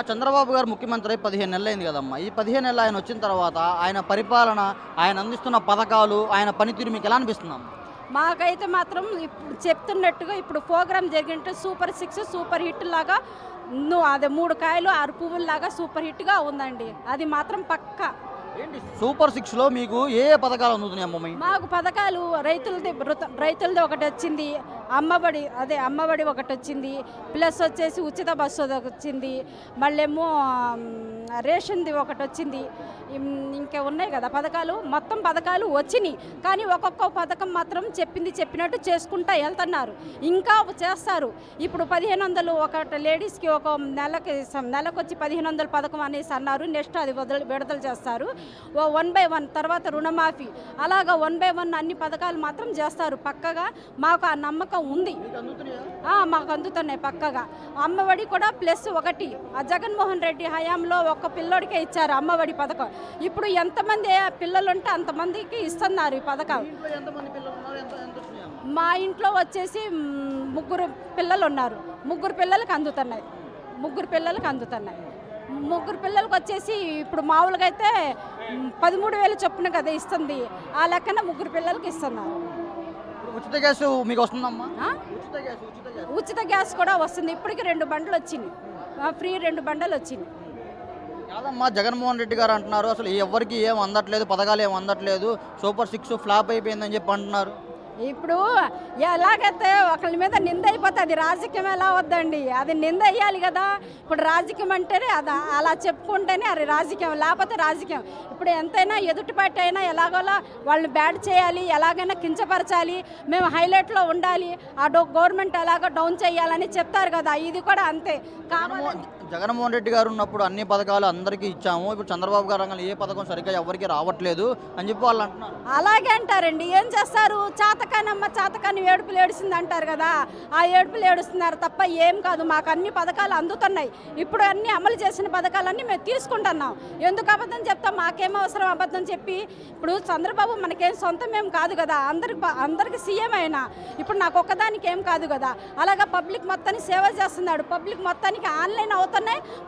అమ్మ చంద్రబాబు గారు ముఖ్యమంత్రి అయి పదిహేను నెలలు అయింది కదమ్మా. ఈ పదిహేను నెలలు ఆయన వచ్చిన తర్వాత ఆయన పరిపాలన ఆయన అందిస్తున్న పథకాలు ఆయన పనితీరు మీకు ఎలా అనిపిస్తుందమ్మా మాకైతే మాత్రం ఇప్పుడు చెప్తున్నట్టుగా ఇప్పుడు ప్రోగ్రామ్ జరిగినట్టు సూపర్ సిక్స్ సూపర్ హిట్ లాగా అదే మూడు కాయలు ఆరు పువ్వుల్లాగా సూపర్ హిట్గా ఉందండి. అది మాత్రం పక్కా. ఏంటి? సూపర్ సిక్స్లో మీకు ఏ పథకాలు అందుతున్నాయి మీ? మాకు పథకాలు రైతులది రుత- రైతులది ఒకటి వచ్చింది. అమ్మబడి అదే అమ్మబడి ఒకటి వచ్చింది ప్లస్ వచ్చేసి ఉచిత బస్సు ఒకటి వచ్చింది మళ్ళేమో రేషన్ది ఒకటి వచ్చింది ఇంకా ఉన్నాయి కదా పథకాలు? మొత్తం పథకాలు వచ్చినాయి. కానీ ఒక్కొక్క పథకం మాత్రం చెప్పింది చెప్పినట్టు చేసుకుంటా వెళ్తున్నారు. ఇంకా చేస్తారు. ఇప్పుడు పదిహేను వందలు ఒక లేడీస్కి ఒక నెలకి నెలకు వచ్చి పదిహేను వందల పథకం అనేసి అన్నారు. నెక్స్ట్ అది వదల విడుదల చేస్తారు. ఓ వన్ బై వన్ తర్వాత రుణమాఫీ. అలాగా వన్ బై వన్ అన్ని పథకాలు మాత్రం చేస్తారు. పక్కగా మాకు ఆ నమ్మకం ఉంది. మాకు అందుతున్నాయి? పక్కగా. అమ్మఒడి కూడా ప్లస్ ఒకటి. ఆ జగన్మోహన్ రెడ్డి హయాంలో ఒక్క పిల్లోడికే ఇచ్చారు అమ్మఒడి పథకం. ఇప్పుడు ఎంతమంది పిల్లలు ఉంటే అంతమందికి ఇస్తున్నారు ఈ పథకం. మా ఇంట్లో వచ్చేసి ముగ్గురు పిల్లలు ఉన్నారు? ముగ్గురు పిల్లలకి అందుతున్నాయి. ముగ్గురు పిల్లలకి అందుతున్నాయి. ముగ్గురు పిల్లలకి వచ్చేసి ఇప్పుడు మామూలుగా అయితే పదమూడు వేలు చొప్పున కదా ఇస్తుంది. ఆ లెక్కన ముగ్గురు పిల్లలకి ఇస్తున్నారు. ఉచిత గ్యాస్ మీకు వస్తుందమ్మా? ఉచిత గ్యాస్ కూడా వస్తుంది. ఇప్పటికి రెండు బండ్లు వచ్చినాయి ఆ, ఫ్రీ రెండు బండలు వచ్చినాయి కాదమ్మా జగన్మోహన్ రెడ్డి గారు అంటున్నారు అసలు ఎవరికి ఏం అందట్లేదు పథకాలు ఏం అందట్లేదు సూపర్ సిక్స్ ఫ్లాప్ అయిపోయిందని చెప్పి అంటున్నారు. ఇప్పుడు ఎలాగైతే ఒకళ్ళ మీద నింద అయిపోతే అది రాజకీయం ఎలా వద్దండి? అది నింద అయ్యాలి కదా. ఇప్పుడు రాజకీయం అంటేనే అది అలా చెప్పుకుంటేనే అది రాజకీయం లేకపోతే రాజకీయం. ఇప్పుడు ఎంతైనా ఎదుటి అయినా ఎలాగోలా వాళ్ళని బ్యాడ్ చేయాలి ఎలాగైనా కించపరచాలి మేము హైలైట్లో ఉండాలి ఆ డో గవర్నమెంట్ ఎలాగో డౌన్ చేయాలని చెప్తారు కదా. ఇది కూడా అంతే. కావాలి జగన్మోహన్ రెడ్డి గారు ఉన్నప్పుడు అన్ని పథకాలు అందరికీ ఇచ్చాము. ఇప్పుడు చంద్రబాబు గారు రంగంలో ఏ పథకం సరిగ్గా ఎవరికి రావట్లేదు అని చెప్పి వాళ్ళు అంటున్నారు. అలాగే అంటారండి. ఏం చేస్తారు? చాతకానమ్మ చాతకాన్ని ఏడుపులు ఏడిసింది అంటారు కదా. ఆ ఏడుపులు ఏడుస్తున్నారు తప్ప ఏం కాదు. మాకు అన్ని పథకాలు అందుతున్నాయి. ఇప్పుడు అన్ని అమలు చేసిన పథకాలన్నీ మేము తీసుకుంటున్నాం. ఎందుకు అబద్ధం చెప్తాం? మాకేం అవసరం అబద్ధం చెప్పి? ఇప్పుడు చంద్రబాబు మనకేం సొంతం ఏం కాదు కదా. అందరికి అందరికి సీఎం అయినా. ఇప్పుడు నాకు ఒక్కదానికి ఏం కాదు కదా. అలాగా పబ్లిక్ మొత్తానికి సేవ చేస్తున్నాడు. పబ్లిక్ మొత్తానికి ఆన్లైన్ అవుతున్నాయి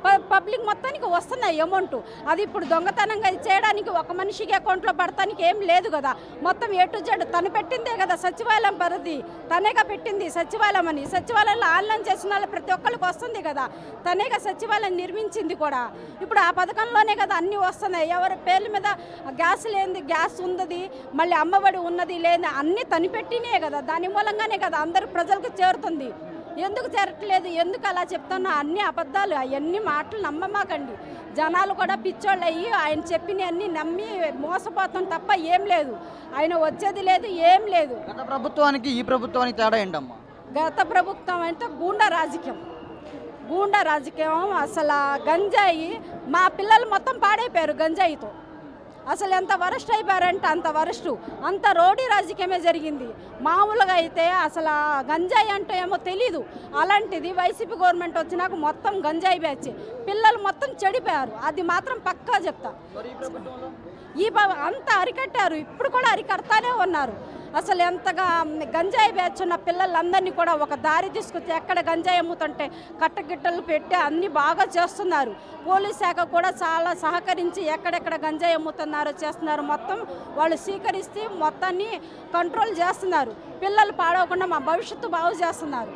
ప- పబ్లిక్ మొత్తానికి వస్తున్నాయి అమౌంట్. అది ఇప్పుడు దొంగతనంగా చేయడానికి ఒక మనిషికి అకౌంట్లో పడటానికి ఏం లేదు కదా. మొత్తం ఏ టు జెడ్ తను పెట్టిందే కదా సచివాలయం పరిధి. తనేగా పెట్టింది సచివాలయం అని. సచివాలయంలో ఆన్లైన్ చేసిన వాళ్ళు ప్రతి ఒక్కరికి వస్తుంది కదా. తనేగా సచివాలయం నిర్మించింది కూడా. ఇప్పుడు ఆ పథకంలోనే కదా అన్నీ వస్తున్నాయి. ఎవరి పేర్ల మీద గ్యాస్ లేనిది గ్యాస్ ఉన్నది మళ్ళీ అమ్మఒడి ఉన్నది లేని అన్నీ తనిపెట్టినే కదా. దాని మూలంగానే కదా అందరు ప్రజలకు చేరుతుంది. ఎందుకు చేరట్లేదు ఎందుకు అలా చెప్తున్నా? అన్ని అబద్ధాలు అవన్నీ మాటలు నమ్మమాకండి జనాలు కూడా పిచ్చోళ్ళు అయ్యి ఆయన చెప్పినవన్నీ నమ్మి మోసపోతాం తప్ప ఏం లేదు. ఆయన వచ్చేది లేదు ఏం లేదు. గత ప్రభుత్వానికి ఈ ప్రభుత్వానికి తేడా ఏంటమ్మా? గత ప్రభుత్వం అంటే గూండా రాజకీయం. గూండా రాజకీయం అసలు గంజాయి మా పిల్లలు మొత్తం పాడైపోయారు గంజాయితో. అసలు ఎంత వరస్ట్ అయిపోయారంటే అంత వరస్ట్. అంత రోడీ రాజకీయమే జరిగింది. మామూలుగా అయితే అసలు గంజాయి అంటే ఏమో తెలీదు. అలాంటిది వైసీపీ గవర్నమెంట్ వచ్చినాక మొత్తం గంజాయి బ్యాచ్. పిల్లలు మొత్తం చెడిపోయారు. అది మాత్రం పక్కా చెప్తా. ఈ ప్రభుత్వంలో అంతా అరికట్టారు. ఇప్పుడు కూడా అరికడతానే ఉన్నారు. అసలు ఎంతగా గంజాయి బ్యాచ్ ఉన్న పిల్లలందరినీ కూడా ఒక దారి తీసుకొచ్చి ఎక్కడ గంజాయి అమ్ముతుంటే కట్టగిట్టలు పెట్టి అన్నీ బాగా చేస్తున్నారు. పోలీస్ శాఖ కూడా చాలా సహకరించి ఎక్కడెక్కడ గంజాయి అమ్ముతున్నారో చేస్తున్నారు. మొత్తం వాళ్ళు స్వీకరిస్తే మొత్తాన్ని కంట్రోల్ చేస్తున్నారు. పిల్లలు పాడవకుండా మా భవిష్యత్తు బాగు చేస్తున్నారు.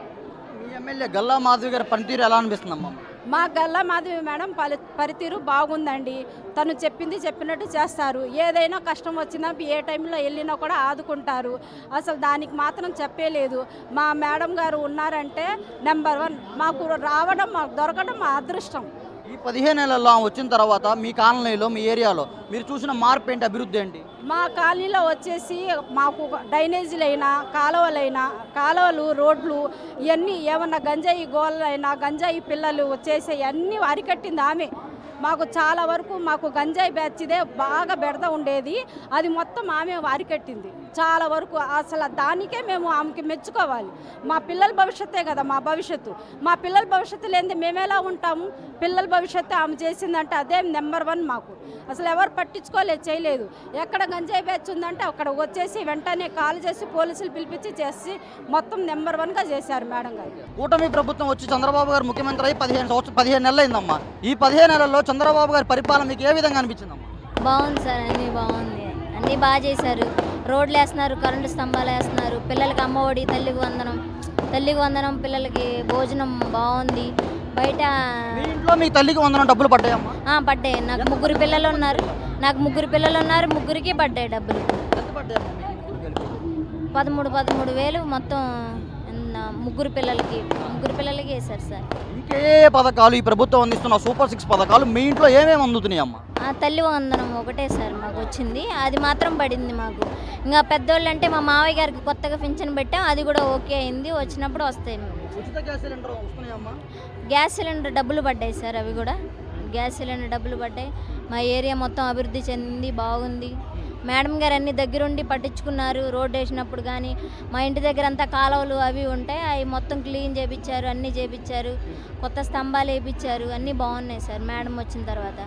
ఎమ్మెల్యే గల్లా మాధవి గారి పనితీరు ఎలా అనిపిస్తుందమ్మా? మా గల్లా మాధవి మేడం పలి పరితీరు బాగుందండి. తను చెప్పింది చెప్పినట్టు చేస్తారు. ఏదైనా కష్టం వచ్చినా ఏ టైంలో వెళ్ళినా కూడా ఆదుకుంటారు. అసలు దానికి మాత్రం చెప్పేలేదు. మా మేడం గారు ఉన్నారంటే నెంబర్ వన్ మాకు రావడం మాకు దొరకడం మా అదృష్టం. ఈ పదిహేను నెలల్లో ఆమె వచ్చిన తర్వాత మీ కాలనీలో మీ ఏరియాలో మీరు చూసిన మార్పు ఏంటి అభివృద్ధి ఏంటి? మా కాలనీలో వచ్చేసి మాకు డ్రైనేజీలైనా కాలువలైనా కాలువలు రోడ్లు ఇవన్నీ ఏమన్నా గంజాయి గోళ్ళైనా గంజాయి పిల్లలు వచ్చేసి అన్నీ అరికట్టింది ఆమె. మాకు చాలా వరకు మాకు గంజాయి బ్యాచ్దే బాగా బెడద ఉండేది. అది మొత్తం ఆమె అరికట్టింది చాలా వరకు అసలు దానికే మేము ఆమెకి మెచ్చుకోవాలి. మా పిల్లల భవిష్యత్తే కదా మా భవిష్యత్తు. మా పిల్లల భవిష్యత్తు లేనిది మేమేలా ఉంటాము? పిల్లల భవిష్యత్తు ఆమె చేసిందంటే అదే నెంబర్ వన్ మాకు. అసలు ఎవరు పట్టించుకోలేదు చేయలేదు. ఎక్కడ గంజాయి బ్యాచ్ ఉందంటే అక్కడ వచ్చేసి వెంటనే కాల్ చేసి పోలీసులు పిలిపించి చేసి మొత్తం నెంబర్ వన్గా చేశారు మేడం గారు. కూటమి ప్రభుత్వం వచ్చి చంద్రబాబు గారు ముఖ్యమంత్రి అయ్యి పదిహేను సంవత్సరం పదిహేను నెలలు అయిందమ్మా ఈ పదిహేను నెలల్లో చంద్రబాబు గారి పరిపాలన మీకు ఏ విధంగా అనిపించిందమ్మా? బాగుంది సార్ అన్నీ బాగుంది. అన్నీ బాగా చేశారు. రోడ్లు వేస్తున్నారు కరెంటు స్తంభాలు వేస్తున్నారు. పిల్లలకి అమ్మఒడి తల్లికి వందనం. తల్లికి వందనం పిల్లలకి భోజనం బాగుంది. బయట మీ ఇంట్లో మీ తల్లికి వందనం డబ్బులు పడ్డాయమ్మా? ఆ, పడ్డాయి. నాకు ముగ్గురు పిల్లలు ఉన్నారు. నాకు ముగ్గురు పిల్లలు ఉన్నారు ముగ్గురికి పడ్డాయి డబ్బులు. ఎంత పడ్డాయమ్మా మీకు ముగ్గురు కలిపి? పదమూడు పదమూడు వేలు మొత్తం ముగ్గురు పిల్లలకి ముగ్గురు పిల్లలకి వేశారు సార్. ఇంకే పథకాలు ఈ ప్రభుత్వం అందిస్తున్న సూపర్ సిక్స్ పథకాలు మీ ఇంట్లో ఏమేమి అందుతున్నాయి అమ్మా? ఆ తల్లి వందనం ఒకటే సార్ మాకు వచ్చింది. అది మాత్రం పడింది మాకు. ఇంకా పెద్దోళ్ళు అంటే మా మావయ్య గారికి కొత్తగా పింఛన్ పెట్టాం. అది కూడా ఓకే అయింది. వచ్చినప్పుడు వస్తాయి. ఉచిత గ్యాస్ సిలిండర్ వస్తున్నాయమ్మా గ్యాస్ సిలిండర్ డబ్బులు పడ్డాయి సార్ అవి కూడా. గ్యాస్ సిలిండర్ డబ్బులు పడ్డాయి. మా ఏరియా మొత్తం అభివృద్ధి చెందింది బాగుంది. మేడం గారు అన్ని దగ్గరుండి పట్టించుకున్నారు. రోడ్ వేసినప్పుడు కానీ మా ఇంటి దగ్గర అంతా కాలువలు అవి ఉంటాయి అవి మొత్తం క్లీన్ చేపించారు అన్నీ చేపించారు కొత్త స్తంభాలు వేయించారు అన్నీ బాగున్నాయి సార్. మేడం వచ్చిన తర్వాత.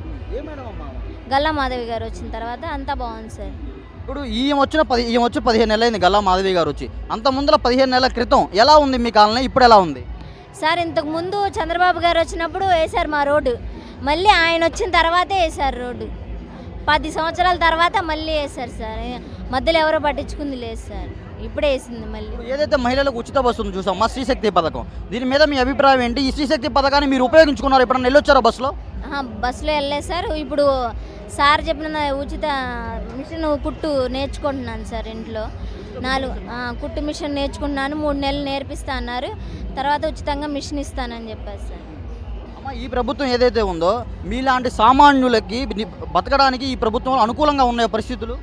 గల్లా మాధవి గారు వచ్చిన తర్వాత అంతా బాగుంది సార్. ఇప్పుడు ఈయన వచ్చిన పది ఈయన వచ్చి పదిహేను నెలలు అయింది గల్లా మాధవి గారు వచ్చి. అంత ముందర పదిహేను నెలల క్రితం ఎలా ఉంది మీ కాలనీ? ఇప్పుడు ఎలా ఉంది? సార్ ఇంతకు ముందు చంద్రబాబు గారు వచ్చినప్పుడు వేశారు మా రోడ్డు. మళ్ళీ ఆయన వచ్చిన తర్వాతే వేశారు రోడ్డు. పది సంవత్సరాల తర్వాత మళ్ళీ వేశారు సార్. మధ్యలో ఎవరో పట్టించుకుంది లేదు సార్. ఇప్పుడే వేసింది మళ్ళీ. ఏదైతే మహిళలకు ఉచిత బస్సు ఉంది చూసామా శ్రీశక్తి పథకం. దీని మీద మీ అభిప్రాయం ఏంటి? ఈ శ్రీశక్తి పథకాన్ని మీరు ఉపయోగించుకున్నారు? ఎప్పుడన్నా వెళ్ళొచ్చారా బస్సులో? బస్సులో వెళ్ళలేదు సార్. ఇప్పుడు సార్ చెప్పిన ఉచిత మిషన్ కుట్టు నేర్చుకుంటున్నాను సార్ ఇంట్లో. నాలుగు కుట్టు మిషన్ నేర్చుకుంటున్నాను. మూడు నెలలు నేర్పిస్తా అన్నారు. తర్వాత ఉచితంగా మిషన్ ఇస్తానని చెప్పారు సార్. అమ్మ ఈ ప్రభుత్వం ఏదైతే ఉందో మీలాంటి సామాన్యులకి బతకడానికి ఈ ప్రభుత్వంలో అనుకూలంగా ఉన్నాయి పరిస్థితులు?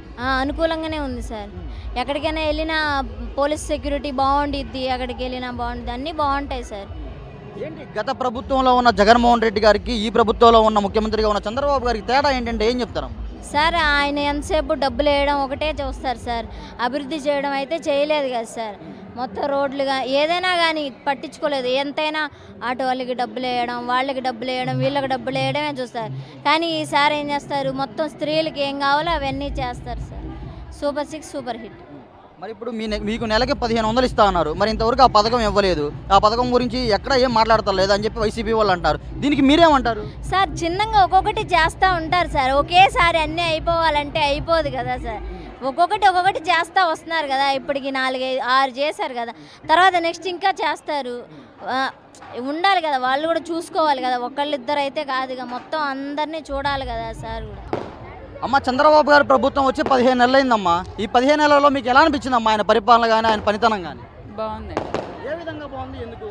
అనుకూలంగానే ఉంది సార్. ఎక్కడికైనా వెళ్ళినా పోలీస్ సెక్యూరిటీ బాగుండిద్ది ఎక్కడికి వెళ్ళినా బాగుంటుంది అన్నీ బాగుంటాయి సార్. ఏంటి గత ప్రభుత్వంలో ఉన్న జగన్మోహన్ రెడ్డి గారికి ఈ ప్రభుత్వంలో ఉన్న ముఖ్యమంత్రిగా ఉన్న చంద్రబాబు గారికి తేడా ఏంటంటే ఏం చెప్తారమ్మా సార్ ఆయన ఎంతసేపు డబ్బులు వేయడం ఒకటే చూస్తారు సార్. అభివృద్ధి చేయడం అయితే చేయలేదు కదా సార్. మొత్తం రోడ్లుగా ఏదైనా కానీ పట్టించుకోలేదు. ఎంతైనా ఆటో వాళ్ళకి డబ్బులు వేయడం వాళ్ళకి డబ్బులు వేయడం వీళ్ళకి డబ్బులు వేయడమే చూస్తారు. కానీ ఈసారి ఏం చేస్తారు? మొత్తం స్త్రీలకి ఏం కావాలో అవన్నీ చేస్తారు sir. Super six super hit. మరి ఇప్పుడు మీ మీకు నెలకి పదిహేను వందలు ఇస్తా అన్నారు. మరి ఇంతవరకు ఆ పథకం ఇవ్వలేదు. ఆ పథకం గురించి ఎక్కడ ఏం మాట్లాడతారు లేదు అని చెప్పి వైసీపీ వాళ్ళు అంటారు. దీనికి మీరేమంటారు? సార్ చిన్నగా ఒక్కొక్కటి చేస్తూ ఉంటారు సార్. ఒకేసారి అన్నీ అయిపోవాలంటే అయిపోదు కదా సార్. ఒక్కొక్కటి ఒక్కొక్కటి చేస్తూ వస్తున్నారు కదా ఇప్పటికి నాలుగైదు ఆరు చేశారు కదా తర్వాత నెక్స్ట్ ఇంకా చేస్తారు. ఉండాలి కదా వాళ్ళు కూడా చూసుకోవాలి కదా ఒకళ్ళిద్దరు అయితే కాదుగా మొత్తం అందరినీ చూడాలి కదా సార్ కూడా. అమ్మ చంద్రబాబు గారి ప్రభుత్వం వచ్చి పదిహేను నెలలు అయిందమ్మా ఈ పదిహేను నెలల్లో మీకు ఎలా అనిపించిందమ్మా ఆయన పరిపాలన కానీ ఆయన పనితనం కానీ బాగుందండి ఏ విధంగా బాగుంది ఎందుకు?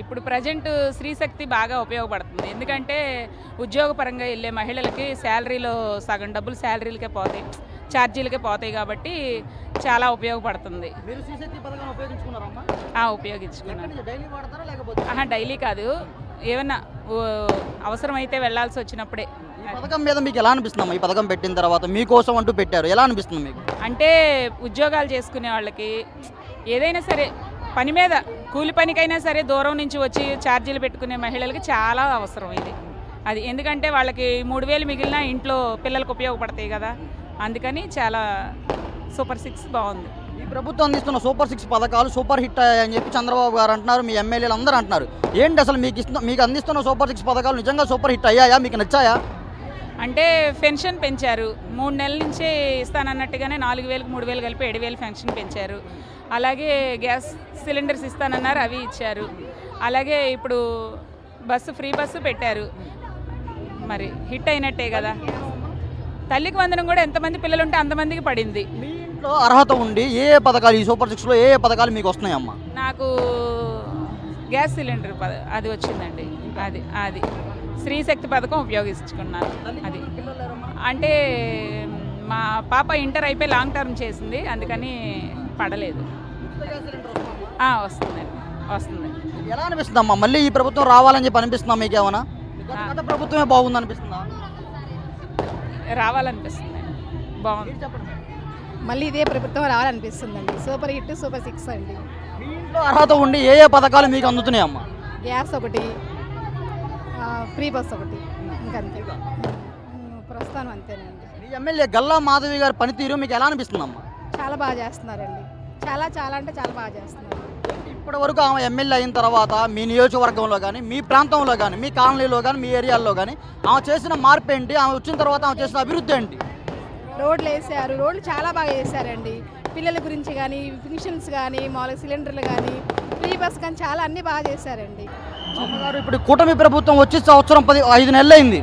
ఇప్పుడు ప్రజెంట్ స్త్రీశక్తి బాగా ఉపయోగపడుతుంది. ఎందుకంటే ఉద్యోగపరంగా వెళ్ళే మహిళలకి శాలరీలో సగం డబ్బులు శాలరీలకే పోతాయి. ఛార్జీలకే పోతాయి కాబట్టి చాలా ఉపయోగపడుతుంది. ఉపయోగించుకున్నాను. డైలీ కాదు. ఏమన్నా అవసరమైతే వెళ్ళాల్సి వచ్చినప్పుడే. పథకం మీద మీకు ఎలా అనిపిస్తుందమ్మా? ఈ పథకం పెట్టిన తర్వాత మీకోసం అంటూ పెట్టారు. ఎలా అనిపిస్తుంది మీకు? అంటే ఉద్యోగాలు చేసుకునే వాళ్ళకి ఏదైనా సరే పని మీద కూలి పనికైనా సరే దూరం నుంచి వచ్చి ఛార్జీలు పెట్టుకునే మహిళలకి చాలా అవసరం ఇది. అది ఎందుకంటే వాళ్ళకి మూడు వేలు మిగిలిన ఇంట్లో పిల్లలకు ఉపయోగపడతాయి కదా. అందుకని చాలా సూపర్ సిక్స్ బాగుంది. ఈ ప్రభుత్వం అందిస్తున్న సూపర్ సిక్స్ పథకాలు సూపర్ హిట్ అయ్యాయని చెప్పి చంద్రబాబు గారు అంటున్నారు మీ ఎమ్మెల్యేలు అందరూ అంటున్నారు. ఏంటి అసలు మీకు ఇస్తున్న మీకు అందిస్తున్న సూపర్ సిక్స్ పథకాలు నిజంగా సూపర్ హిట్ అయ్యాయా? మీకు నచ్చాయా? అంటే పెన్షన్ పెంచారు. మూడు నెలల నుంచే ఇస్తానన్నట్టుగానే నాలుగు వేలకు మూడు వేలు కలిపి ఏడు వేలు పెన్షన్ పెంచారు. అలాగే గ్యాస్ సిలిండర్స్ ఇస్తానన్నారు అవి ఇచ్చారు. అలాగే ఇప్పుడు బస్సు ఫ్రీ బస్సు పెట్టారు. మరి హిట్ అయినట్టే కదా. తల్లికి వందనం కూడా ఎంతమంది పిల్లలు ఉంటే అంతమందికి పడింది. మీ ఇంట్లో అర్హత ఉండి ఏ ఏ పథకాలు ఈ సూపర్ సిక్స్లో ఏ ఏ పథకాలు మీకు వస్తున్నాయమ్మా? నాకు గ్యాస్ సిలిండర్ పద అది వచ్చిందండి. అది అది. స్త్రీశక్తి పథకం ఉపయోగించుకున్నాను. అది. అంటే మా పాప ఇంటర్ అయిపోయి లాంగ్ టర్మ్ చేసింది. అందుకని పడలేదు. ఆ, వస్తుందండి. వస్తుంది. ఎలా అనిపిస్తుందమ్మా? మళ్ళీ ఈ ప్రభుత్వం రావాలని చెప్పి అనిపిస్తుందా మీకు ఏమైనా గత గత ప్రభుత్వమే బాగుంది అనిపిస్తుందా రావాలనిపిస్తుంది. బాగుంది. మళ్ళీ ఇదే ప్రభుత్వం రావాలనిపిస్తుందండి. సూపర్ హిట్ సూపర్ సిక్స్ అండి. మీ ఇంట్లో అర్హత ఉండి ఏ ఏ పథకాలు మీకు అందుతున్నాయి అమ్మా? గ్యాస్ ఒకటి ఆ, ఫ్రీ బస్ ఒకటి ఇంకంతే. ప్రస్తుతం అంతేనండి. మీ ఎమ్మెల్యే గల్లా మాధవి గారి పనితీరు మీకు ఎలా అనిపిస్తుందమ్మా? చాలా బాగా చేస్తున్నారండి. చాలా చాలా అంటే చాలా బాగా చేస్తున్నారు. ఇప్పటి వరకు ఆమె ఎమ్మెల్యే అయిన తర్వాత మీ నియోజకవర్గంలో కానీ మీ ప్రాంతంలో కానీ మీ కాలనీలో కానీ మీ ఏరియాల్లో కానీ ఆమె చేసిన మార్పు ఏంటి? ఆమె వచ్చిన తర్వాత ఆమె చేసిన అభివృద్ధి ఏంటి? రోడ్లు వేసారు. రోడ్లు చాలా బాగా వేసారండి. పిల్లల గురించి కానీ ఫంక్షన్స్ కానీ మామూలుగా సిలిండర్లు కానీ ఫ్రీ బస్ కానీ చాలా అన్నీ బాగా చేశారండి. అమ్మగారు ఇప్పుడు కూటమి ప్రభుత్వం వచ్చి సంవత్సరం పది ఐదు నెలలు అయింది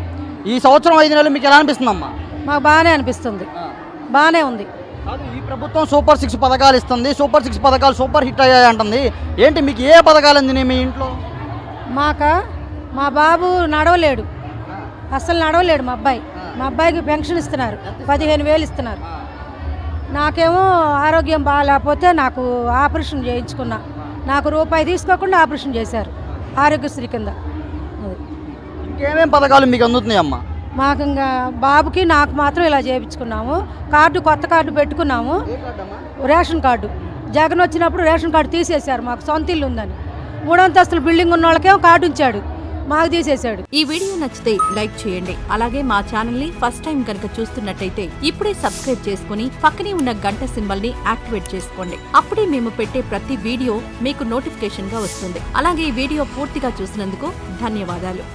ఈ సంవత్సరం ఐదు నెలలు మీకు ఎలా అనిపిస్తుందమ్మా? మాకు బాగానే అనిపిస్తుంది. బాగానే ఉంది. కాదు ఈ ప్రభుత్వం సూపర్ సిక్స్ పథకాలు ఇస్తుంది. సూపర్ సిక్స్ పథకాలు సూపర్ హిట్ అయ్యాయి అంటుంది. ఏంటి మీకు ఏ పథకాలు అందినాయి మీ ఇంట్లో? మాక? మా బాబు నడవలేడు. అసలు నడవలేడు మా అబ్బాయి. మా అబ్బాయికి పెన్షన్ ఇస్తున్నారు. పదిహేను వేలు ఇస్తున్నారు. నాకేమో ఆరోగ్యం బాగాలేకపోతే నాకు ఆపరేషన్ చేయించుకున్నా. నాకు రూపాయి తీసుకోకుండా ఆపరేషన్ చేశారు. ఆరోగ్యశ్రీ కింద. అది. ఇంకేమేం పథకాలు మీకు అందుతున్నాయి అమ్మా మాకు ఇంకా బాబుకి నాకు మాత్రం ఇలా చేయించుకున్నాము. కార్డు కొత్త కార్డు పెట్టుకున్నాము. Ration card. జగన్ వచ్చినప్పుడు రేషన్ కార్డు తీసేశారు మాకు సొంత ఇల్లు ఉందని. మూడంతస్తుల బిల్డింగ్ ఉన్న వాళ్ళకేమో కార్డు ఉంచాడు మాకు తీసేశాడు. ఈ వీడియో నచ్చితే లైక్ చేయండి. అలాగే మా ఛానల్ని ఫస్ట్ టైం కనుక చూస్తున్నట్టయితే ఇప్పుడే సబ్స్క్రైబ్ చేసుకుని పక్కనే ఉన్న గంట సింబల్ని యాక్టివేట్ చేసుకోండి. అప్పుడే మేము పెట్టే ప్రతి వీడియో మీకు నోటిఫికేషన్గా వస్తుంది. అలాగే ఈ వీడియో పూర్తిగా చూసినందుకు ధన్యవాదాలు.